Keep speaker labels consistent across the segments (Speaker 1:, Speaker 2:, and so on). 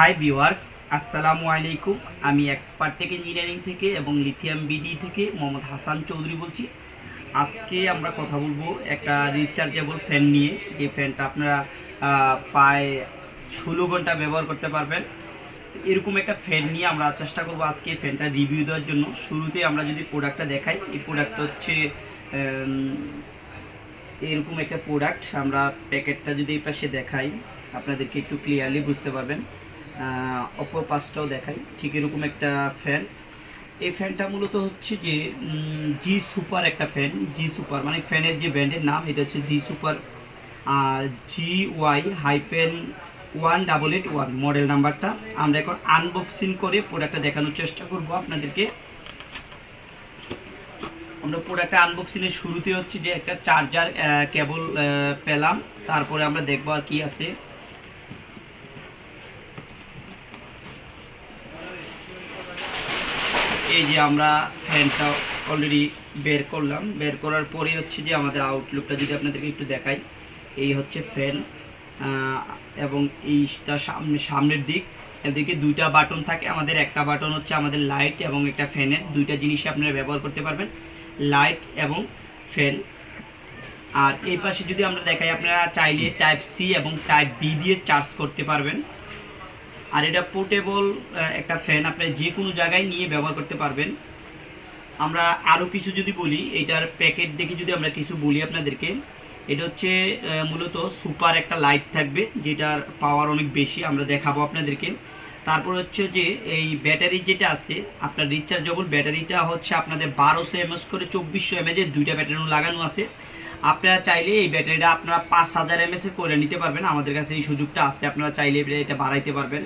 Speaker 1: Hi viewers আসসালামু আলাইকুম আমি এক্সপার্ট টেক ইঞ্জিনিয়ারিং থেকে এবং লিথিয়াম বিডি থেকে মোহাম্মদ হাসান চৌধুরী বলছি। আজকে আমরা কথা বলব একটা রিচার্জেবল ফ্যান নিয়ে। যে ফ্যানটা আপনারা প্রায় ষোলো ঘণ্টা ব্যবহার করতে পারবেন। এরকম একটা ফ্যান নিয়ে আমরা চেষ্টা করব আজকে ফ্যানটা রিভিউ দেওয়ার জন্য। শুরুতে আমরা যদি প্রোডাক্টটা দেখাই, এই প্রোডাক্টটা হচ্ছে এরকম একটা প্রোডাক্ট আমরা প্যাকেটটা যদি এই পাশে দেখাই, আপনাদেরকে একটু ক্লিয়ারলি বুঝতে পারবেন। অপর পাশটাও দেখাই। ঠিক এরকম একটা ফ্যান এই ফ্যানটা মূলত হচ্ছে যে জি সুপার একটা ফ্যান জি সুপার মানে ফ্যানের যে ব্র্যান্ডের নাম, এটা হচ্ছে জি সুপার আর G Y hyphen one double eight one model নাম্বারটা আমরা এখন আনবক্সিং করে প্রোডাক্টটা দেখানোর চেষ্টা করব আপনাদেরকে। আমরা প্রোডাক্টটা আনবক্সিংয়ের শুরুতে হচ্ছে যে একটা চার্জার কেবল পেলাম। তারপরে আমরা দেখব আর কি আছে। এই যে আমরা ফ্যানটা অলরেডি বের করলাম, বের করার পরে হচ্ছে যে আমাদের আউটলুকটা যদি আপনাদেরকে একটু দেখাই, এই হচ্ছে ফ্যান এবং এইটা সামনে, সামনের দিক, এদিকে দুইটা বাটন থাকে, আমাদের একটা বাটন হচ্ছে আমাদের লাইট এবং একটা ফ্যানের দুইটা জিনিস আপনারা ব্যবহার করতে পারবেন লাইট এবং ফ্যান আর এই পাশে যদি আমরা দেখাই, আপনারা চাইলে টাইপ সি এবং টাইপ বি দিয়ে চার্জ করতে পারবেন। আর এটা পোর্টেবল একটা ফ্যান আপনি যে কোনো জায়গায় নিয়ে ব্যবহার করতে পারবেন। আমরা আরও কিছু যদি বলি, এটার প্যাকেট দেখে যদি আমরা কিছু বলি আপনাদেরকে, এটা হচ্ছে মূলত সুপার একটা লাইট থাকবে, যেটার পাওয়ার অনেক বেশি আমরা দেখাবো আপনাদেরকে। তারপর হচ্ছে যে, এই ব্যাটারি যেটা আছে, আপনার রিচার্জেবল ব্যাটারিটা হচ্ছে আপনাদের বারোশো এমএস করে চব্বিশশো এমএজের দুইটা ব্যাটারি লাগানো আছে। আপনারা চাইলে এই ব্যাটারিটা আপনারা পাঁচ হাজার এমএস এ করে নিতে পারবেন। আমাদের কাছে এই সুযোগটা আছে, আপনারা চাইলে এটা বাড়াইতে পারবেন।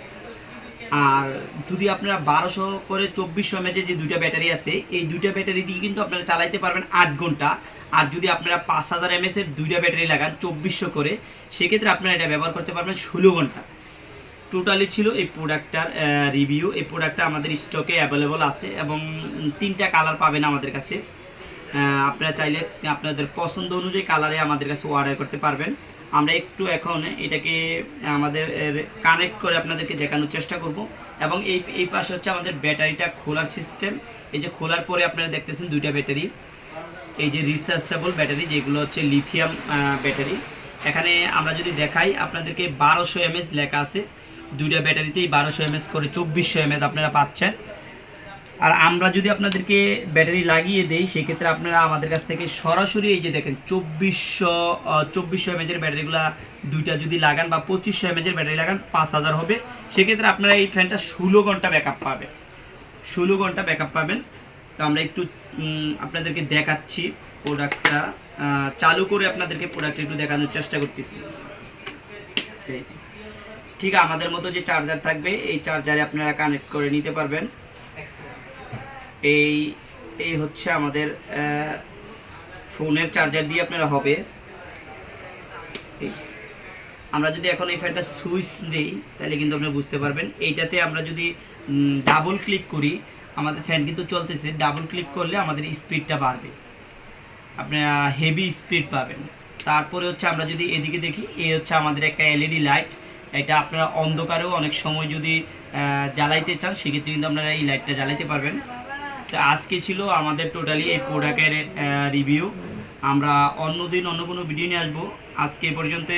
Speaker 1: আর যদি আপনারা বারোশো করে চব্বিশশো এমএজের যে দুইটা ব্যাটারি আছে, এই দুইটা ব্যাটারি দিয়ে কিন্তু আপনারা চালাইতে পারবেন আট ঘণ্টা। আর যদি আপনারা পাঁচ হাজার এমএস এর দুইটা ব্যাটারি লাগান চব্বিশশো করে, সেক্ষেত্রে আপনারা এটা ব্যবহার করতে পারবেন ষোলো ঘণ্টা। টোটালি ছিল এই প্রোডাক্টটার রিভিউ এই প্রোডাক্টটা আমাদের স্টকে অ্যাভেলেবল আছে এবং তিনটা কালার পাবেন আমাদের কাছে। আপনারা চাইলে আপনাদের পছন্দ অনুযায়ী কালারে আমাদের কাছে অর্ডার করতে পারবেন। আমরা একটু এখন এটাকে আমাদের কানেক্ট করে আপনাদেরকে দেখানোর চেষ্টা করব। এবং এই এই পাশে হচ্ছে আমাদের ব্যাটারিটা খোলার সিস্টেম এই যে খোলার পরে আপনারা দেখতেছেন দুইটা ব্যাটারি। এই যে রিচার্জেবল ব্যাটারি, যেগুলো হচ্ছে লিথিয়াম ব্যাটারি। এখানে আমরা যদি দেখাই, আপনাদেরকে বারোশো এমএস লেখা আছে। দুইটা ব্যাটারিতেই বারোশো এমএস করে চব্বিশশো এমএস আপনারা পাচ্ছেন। আর আমরা যদি আপনাদেরকে ব্যাটারি লাগিয়ে দেই, সেক্ষেত্রে আপনারা আমাদের কাছ থেকে সরাসরি এই যে দেখেন চব্বিশশো চব্বিশশো এমএজের ব্যাটারিগুলা দুইটা যদি লাগান বা পঁচিশশো এমএজের ব্যাটারি লাগান, পাঁচ হাজার হবে। সেক্ষেত্রে আপনারা এই ফ্যানটা ষোলো ঘণ্টা ব্যাকআপ পাবেন। ষোলো ঘণ্টা ব্যাকআপ পাবেন। তো আমরা একটু আপনাদেরকে দেখাচ্ছি প্রোডাক্টটা। চালু করে আপনাদেরকে প্রোডাক্ট একটু দেখানোর চেষ্টা করতেছি। ঠিক আমাদের মতো যে চার্জার থাকবে, এই চার্জারে আপনারা কানেক্ট করে নিতে পারবেন। এই এই হচ্ছে আমাদের ফোনের চার্জার দিয়ে আপনারা হবে। আমরা যদি এখন এই ফ্যানটা সুইচ দিই, তাহলে কিন্তু আপনারা বুঝতে পারবেন। এইটাতে আমরা যদি ডাবল ক্লিক করি, আমাদের ফ্যান কিন্তু চলতেছে। ডাবল ক্লিক করলে আমাদের স্পিডটা বাড়বে। আপনারা হেভি স্পিড পাবেন। তারপরে হচ্ছে আমরা যদি এদিকে দেখি, এই হচ্ছে আমাদের একটা এলইডি লাইট এটা আপনারা অন্ধকারেও অনেক সময় যদি জ্বালাইতে চান, সেক্ষেত্রে কিন্তু আপনারা এই লাইটটা জ্বালাইতে পারবেন। তো আজকে ছিল আমাদের টোটালি এই প্রোডাক্টের রিভিউ আমরা অন্য দিন অন্য কোনো ভিডিও নিয়ে আসব। আজকে পর্যন্ত